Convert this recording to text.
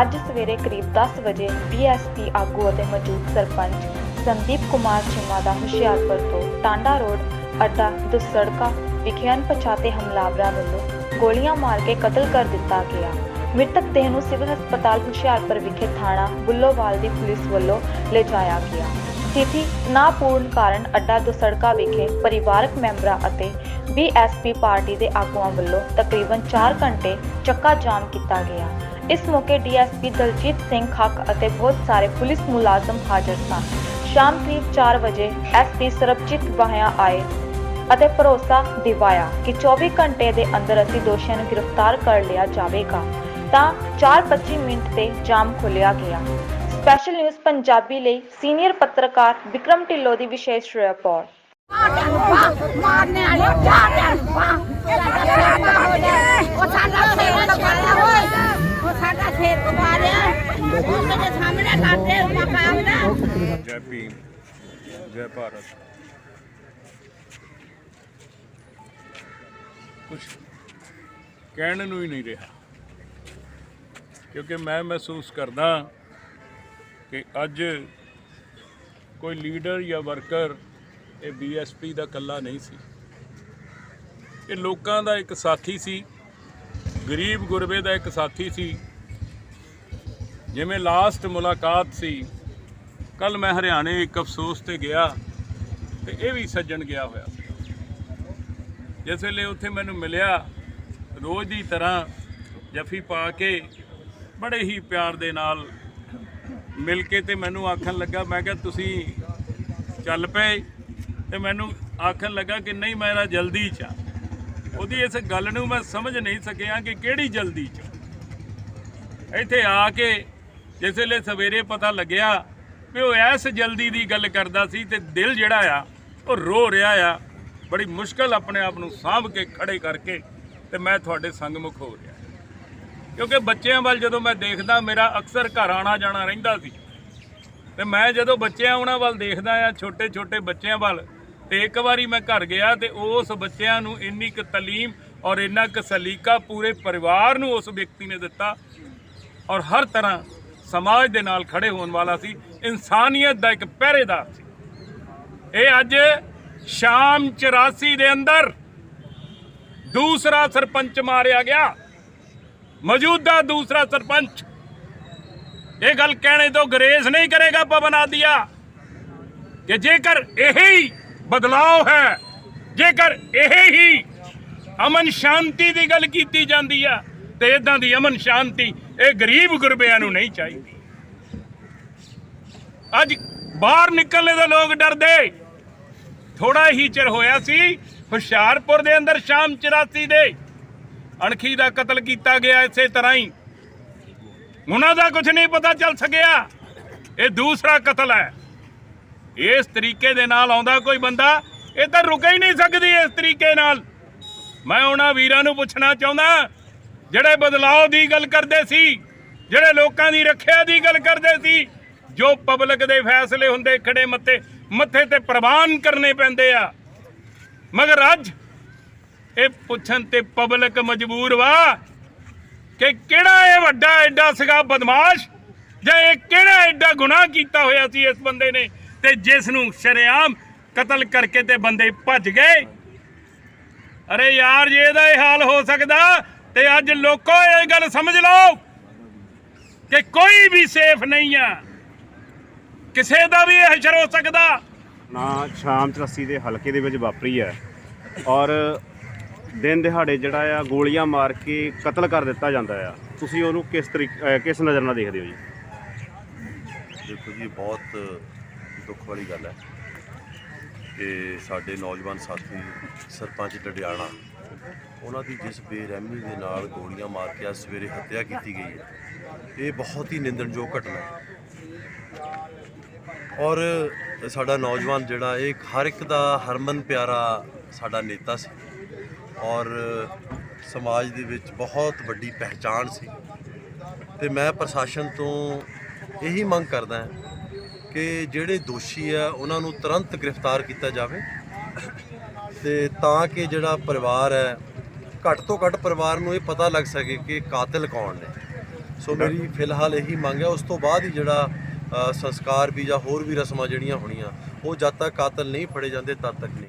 ਅੱਜ ਸਵੇਰੇ ਕਰੀਬ 10 ਵਜੇ ਬੀਐਸਪੀ ਆਗੂ ਅਤੇ ਮੌਜੂਦ ਸਰਪੰਚ ਸੰਦੀਪ ਕੁਮਾਰ ਚੀਮਾ ਦਾ ਹੁਸ਼ਿਆਰਪੁਰ ਤੋਂ ਟਾਂਡਾ ਰੋਡ ਅੱਡਾ ਦੁਸੜਕਾ ਵਿਖੇ ਅਣਪਛਾਤੇ ਹਮਲਾਵਰਾਂ ਵੱਲੋਂ ਗੋਲੀਆਂ ਮਾਰ ਕੇ ਕਤਲ ਕਰ ਦਿੱਤਾ ਗਿਆ। ਮ੍ਰਿਤਕ ਦੇਹ ਨੂੰ ਸਿਵਲ ਹਸਪਤਾਲ ਹੁਸ਼ਿਆਰਪੁਰ ਵਿਖੇ ਥਾਣਾ ਬੁੱਲੋਵਾਲ ਦੀ ਪੁਲਿਸ ਵੱਲੋਂ ਲਿਜਾਇਆ ਗਿਆ। ਸਥਿਤੀ ਨਾਪੂਰਨ ਕਾਰਨ ਅੱਡਾ ਦੁਸੜਕਾ ਵਿਖੇ ਪਰਿਵਾਰਕ ਮੈਂਬਰਾਂ ਅਤੇ ਬੀਐਸਪੀ ਪਾਰਟੀ ਦੇ ਆਗੂਆਂ ਵੱਲੋਂ ਤਕਰੀਬਨ 4 ਘੰਟੇ ਚੱਕਾ ਜਾਮ ਕੀਤਾ ਗਿਆ। ਇਸ ਮੌਕੇ ਡੀਐਸਪੀ ਦਲਜੀਤ ਸਿੰਘ ਖੱਕ ਅਤੇ ਬਹੁਤ ਸਾਰੇ ਪੁਲਿਸ ਮੁਲਾਜ਼ਮ ਹਾਜ਼ਰ ਸਨ। ਸ਼ਾਮ ਕਰੀਬ 4 ਵਜੇ ਐਸਪੀ ਸਰਬਜੀਤ ਬਾਹਿਆ ਆਏ ਅਤੇ ਭਰੋਸਾ ਦਿਵਾਇਆ ਕਿ 24 ਘੰਟੇ ਦੇ ਅੰਦਰ ਅਸੀਂ ਦੋਸ਼ੀਆਂ ਨੂੰ ਗ੍ਰਿਫਤਾਰ ਕਰ ਲਿਆ ਜਾਵੇਗਾ। ਤਾਂ 4:25 ਮਿੰਟ ਤੇ ਜਾਮ ਖੋਲਿਆ ਗਿਆ। ਸਪੈਸ਼ਲ ਨਿਊਜ਼ ਪੰਜਾਬੀ ਲਈ ਸੀਨੀਅਰ ਪੱਤਰਕਾਰ ਵਿਕਰਮ ਢਿੱਲੋਂ ਦੀ ਵਿਸ਼ੇਸ਼ ਰਿਪੋਰਟ ਮਾਰਨੇ ਵਾਲੇ ਚਾਰ ਪਾ ਉਹ ਸਾਡਾ ਫੇਰ ਕਪਾਇਆ ਹੋਏ ਉਹ ਸਾਡਾ ਫੇਰ ਕਪਾਇਆ ਉਹ ਮੇਰੇ ਸਾਹਮਣੇ ਲਾਟੇ ਮਕਾਉਂਦਾ ਜੈ ਭੀਮ, ਜੈ ਭਾਰਤ। ਕੁਝ ਕਹਿਣ ਨੂੰ ਹੀ ਨਹੀਂ ਰਿਹਾ। ਕਿਉਂਕਿ ਮੈਂ ਮਹਿਸੂਸ ਕਰਦਾ ਕਿ ਅੱਜ ਕੋਈ ਲੀਡਰ ਜਾਂ ਵਰਕਰ ਇਹ ਬੀਐਸਪੀ ਦਾ ਕੱਲਾ ਨਹੀਂ ਸੀ। ਇਹ ਲੋਕਾਂ ਦਾ ਇੱਕ ਸਾਥੀ ਸੀ, ਗਰੀਬ ਗੁਰਬੇ ਦਾ ਇੱਕ ਸਾਥੀ ਸੀ। ਜਿਵੇਂ ਲਾਸਟ ਮੁਲਾਕਾਤ ਸੀ ਕੱਲ ਮੈਂ ਹਰਿਆਣੇ ਇੱਕ ਅਫਸੋਸ ਤੇ ਗਿਆ ਤੇ ਇਹ ਵੀ ਸੱਜਣ ਗਿਆ ਹੋਇਆ ਜਿਸ ਵੇਲੇ ਉੱਥੇ ਮੈਨੂੰ ਮਿਲਿਆ, ਰੋਜ਼ ਦੀ ਤਰ੍ਹਾਂ ਜੱਫੀ ਪਾ ਕੇ ਬੜੇ ਹੀ ਪਿਆਰ ਦੇ ਨਾਲ ਮਿਲ ਕੇ ਤੇ ਮੈਨੂੰ ਆਖਣ ਲੱਗਾ, ਮੈਂ ਕਿਹਾ, ਤੁਸੀਂ ਚੱਲ ਪਏ। ਤੇ ਮੈਨੂੰ ਆਖਣ ਲੱਗਾ ਕਿ, ਨਹੀਂ ਮੇਰਾ ਜਲਦੀ ਚ ਆ। ਉਹਦੀ ਇਸ ਗੱਲ ਨੂੰ ਮੈਂ ਸਮਝ ਨਹੀਂ ਸਕਿਆ ਕਿ ਕਿਹੜੀ ਜਲਦੀ ਚ ਇੱਥੇ ਆ ਕੇ ਜਿਸ ਵੇਲੇ ਸਵੇਰੇ ਪਤਾ ਲੱਗਿਆ ਵੀ ਉਹ ਐਸ ਜਲਦੀ ਦੀ ਗੱਲ ਕਰਦਾ ਸੀ ਤੇ ਦਿਲ ਜਿਹੜਾ ਆ, ਉਹ ਰੋ ਰਿਹਾ ਆ। ਬੜੀ ਮੁਸ਼ਕਲ ਆਪਣੇ ਆਪ ਨੂੰ ਸਾਂਭ ਕੇ ਖੜੇ ਕਰਕੇ ਤੇ ਮੈਂ ਤੁਹਾਡੇ ਸੰਗਮੁਖ ਹੋ ਰਿਹਾ ਕਿਉਂਕਿ ਬੱਚਿਆਂ ਵੱਲ ਜਦੋਂ ਮੈਂ ਦੇਖਦਾ, ਮੇਰਾ ਅਕਸਰ ਘਰ ਆਣਾ ਜਾਣਾ ਰਹਿੰਦਾ ਸੀ। ਤੇ ਮੈਂ ਜਦੋਂ ਬੱਚਿਆਂ ਉਹਨਾਂ ਵੱਲ ਦੇਖਦਾ ਆ ਛੋਟੇ ਛੋਟੇ ਬੱਚਿਆਂ ਵੱਲ, ਤੇ ਇੱਕ ਵਾਰੀ ਮੈਂ ਘਰ ਗਿਆ ਤੇ ਉਸ ਬੱਚਿਆਂ ਨੂੰ ਇੰਨੀ ਕੁ ਤਾਲੀਮ ਔਰ ਇੰਨਾ ਕੁ ਸਲੀਕਾ ਪੂਰੇ ਪਰਿਵਾਰ ਨੂੰ ਉਸ ਵਿਅਕਤੀ ਨੇ ਦਿੱਤਾ ਔਰ ਹਰ ਤਰ੍ਹਾਂ ਸਮਾਜ ਦੇ ਨਾਲ ਖੜੇ ਹੋਣ ਵਾਲਾ ਸੀ, ਇਨਸਾਨੀਅਤ ਦਾ ਇੱਕ ਪਹਿਰੇਦਾਰ ਸੀ। ਇਹ ਅੱਜ ਸ਼ਾਮ 84 ਦੇ ਅੰਦਰ ਦੂਸਰਾ ਸਰਪੰਚ ਮਾਰਿਆ ਗਿਆ। ਮੌਜੂਦਾ ਦੂਸਰਾ ਸਰਪੰਚ। ਇਹ ਗੱਲ ਕਹਿਣੇ ਤੋਂ ਗਰੇਜ਼ ਨਹੀਂ ਕਰੇਗਾ ਪਵਨ ਆਦੀਆ ਕਿ ਜੇਕਰ ਇਹ ਹੀ ਬਦਲਾਅ ਹੈ, ਜੇਕਰ ਇਹ ਹੀ ਅਮਨ ਸ਼ਾਂਤੀ ਦੀ ਗੱਲ ਕੀਤੀ ਜਾਂਦੀ ਆ, ਤੇ ਇਦਾਂ ਦੀ ਅਮਨ ਸ਼ਾਂਤੀ ਇਹ ਗਰੀਬ ਗੁਰਬਿਆਂ ਨੂੰ ਨਹੀਂ ਚਾਹੀਦੀ। ਅੱਜ ਬਾਹਰ ਨਿਕਲਣੇ ਦੇ ਲੋਕ ਡਰਦੇ। ਥੋੜਾ ਹੀ ਚਿਰ ਹੋਇਆ ਸੀ, ਹੁਸ਼ਿਆਰਪੁਰ ਦੇ ਅੰਦਰ ਸ਼ਾਮ 84 ਦੇ। ਅਣਖੀ ਦਾ ਕਤਲ ਕੀਤਾ ਗਿਆ ਇਸੇ ਤਰ੍ਹਾਂ ਹੀ। ਉਹਨਾਂ ਦਾ ਕੁਝ ਨਹੀਂ ਪਤਾ ਚੱਲ ਸਕਿਆ। ਇਹ ਦੂਸਰਾ ਕਤਲ ਹੈ। ਇਸ ਤਰੀਕੇ ਦੇ ਨਾਲ ਆਉਂਦਾ ਕੋਈ ਬੰਦਾ, ਇਹ ਤਾਂ ਰੁਕ ਹੀ ਨਹੀਂ ਸਕਦੀ ਇਸ ਤਰੀਕੇ ਨਾਲ। ਮੈਂ ਉਹਨਾਂ ਵੀਰਾਂ ਨੂੰ ਪੁੱਛਣਾ ਚਾਹੁੰਦਾ, ਜਿਹੜੇ ਬਦਲਾਅ ਦੀ ਗੱਲ ਕਰਦੇ ਸੀ, ਜਿਹੜੇ ਲੋਕਾਂ ਦੀ ਰੱਖਿਆ ਦੀ ਗੱਲ ਕਰਦੇ ਸੀ, ਜੋ ਪਬਲਿਕ ਦੇ ਫੈਸਲੇ ਹੁੰਦੇ ਖੜੇ ਮੱਥੇ ਮੱਥੇ ਤੇ ਪ੍ਰਵਾਨ ਕਰਨੇ ਪੈਂਦੇ ਆ। ਮਗਰ ਅੱਜ ਇਹ ਪੁੱਛਣ ਤੇ ਪਬਲਿਕ ਮਜਬੂਰ ਵਾ ਕਿ ਕਿਹੜਾ ਇਹ ਵੱਡਾ ਐਡਾ ਸੀਗਾ ਬਦਮਾਸ਼? ਜਾਂ ਇਹ ਕਿਹੜਾ ਐਡਾ ਗੁਨਾਹ ਕੀਤਾ ਹੋਇਆ ਸੀ ਇਸ ਬੰਦੇ ਨੇ ਤੇ ਜਿਸ ਨੂੰ ਸ਼ਰੇਆਮ ਕਤਲ ਕਰਕੇ ਤੇ ਬੰਦੇ ਭੱਜ ਗਏ? ਅਰੇ ਯਾਰ, ਜੇ ਇਹਦਾ ਇਹ ਹਾਲ ਹੋ ਸਕਦਾ, ਤੇ ਅੱਜ ਲੋਕੋ ਇਹ ਗੱਲ ਸਮਝ ਲਓ ਕਿ ਕੋਈ ਵੀ ਸੇਫ ਨਹੀਂ ਆ। ਕਿਸੇ ਦਾ ਵੀ ਇਹ ਹਸ਼ਰ ਹੋ ਸਕਦਾ। ਨਾ, ਸ਼ਾਮ 84 ਦੇ ਹਲਕੇ ਦੇ ਵਿੱਚ ਵਾਪਰੀ ਹੈ। ਔਰ ਦਿਨ ਦਿਹਾੜੇ ਜਿਹੜਾ ਆ ਗੋਲੀਆਂ ਮਾਰ ਕੇ ਕਤਲ ਕਰ ਦਿੱਤਾ ਜਾਂਦਾ ਆ। ਤੁਸੀਂ ਉਹਨੂੰ ਕਿਸ ਤਰੀਕੇ ਕਿਸ ਨਜ਼ਰ ਨਾਲ ਦੇਖਦੇ ਹੋ ਜੀ? ਦੇਖੋ ਜੀ ਬਹੁਤ ਦੁੱਖ ਵਾਲੀ ਗੱਲ ਹੈ ਕਿ ਸਾਡੇ ਨੌਜਵਾਨ ਸਾਥੀ ਸਰਪੰਚ ਡਡਿਆਣਾ ਉਹਨਾਂ ਦੀ ਜਿਸ ਬੇਰਹਿਮੀ ਦੇ ਨਾਲ ਗੋਲੀਆਂ ਮਾਰ ਕੇ ਅੱਜ ਸਵੇਰੇ ਹੱਤਿਆ ਕੀਤੀ ਗਈ ਹੈ, ਇਹ ਬਹੁਤ ਹੀ ਨਿੰਦਣਯੋਗ ਘਟਨਾ ਹੈ। ਔਰ ਸਾਡਾ ਨੌਜਵਾਨ ਜਿਹੜਾ, ਇਹ ਹਰ ਇੱਕ ਦਾ ਹਰਮਨ ਪਿਆਰਾ ਸਾਡਾ ਨੇਤਾ ਸੀ। ਔਰ ਸਮਾਜ ਦੇ ਵਿੱਚ ਬਹੁਤ ਵੱਡੀ ਪਹਿਚਾਣ ਸੀ। ਤੇ ਮੈਂ ਪ੍ਰਸ਼ਾਸਨ ਤੋਂ ਇਹੀ ਮੰਗ ਕਰਦਾ ਕਿ ਜਿਹੜੇ ਦੋਸ਼ੀ ਆ, ਉਹਨਾਂ ਨੂੰ ਤੁਰੰਤ ਗ੍ਰਿਫਤਾਰ ਕੀਤਾ ਜਾਵੇ ਤੇ ਤਾਂ ਕਿ ਜਿਹੜਾ ਪਰਿਵਾਰ ਹੈ, ਘੱਟ ਤੋਂ ਘੱਟ ਪਰਿਵਾਰ ਨੂੰ ਇਹ ਪਤਾ ਲੱਗ ਸਕੇ ਕਿ ਕਾਤਲ ਕੌਣ ਨੇ। ਸੋ ਮੇਰੀ ਫਿਲਹਾਲ ਇਹੀ ਮੰਗ ਹੈ, ਉਸ ਤੋਂ ਬਾਅਦ ਹੀ ਜਿਹੜਾ ਸੰਸਕਾਰ ਵੀ ਜਾਂ ਹੋਰ ਵੀ ਰਸਮਾਂ ਜਿਹੜੀਆਂ ਹੋਣੀਆਂ, ਉਹ ਜਦ ਤੱਕ ਕਾਤਲ ਨਹੀਂ ਫੜੇ ਜਾਂਦੇ, ਤਦ ਤੱਕ ਨਹੀਂ।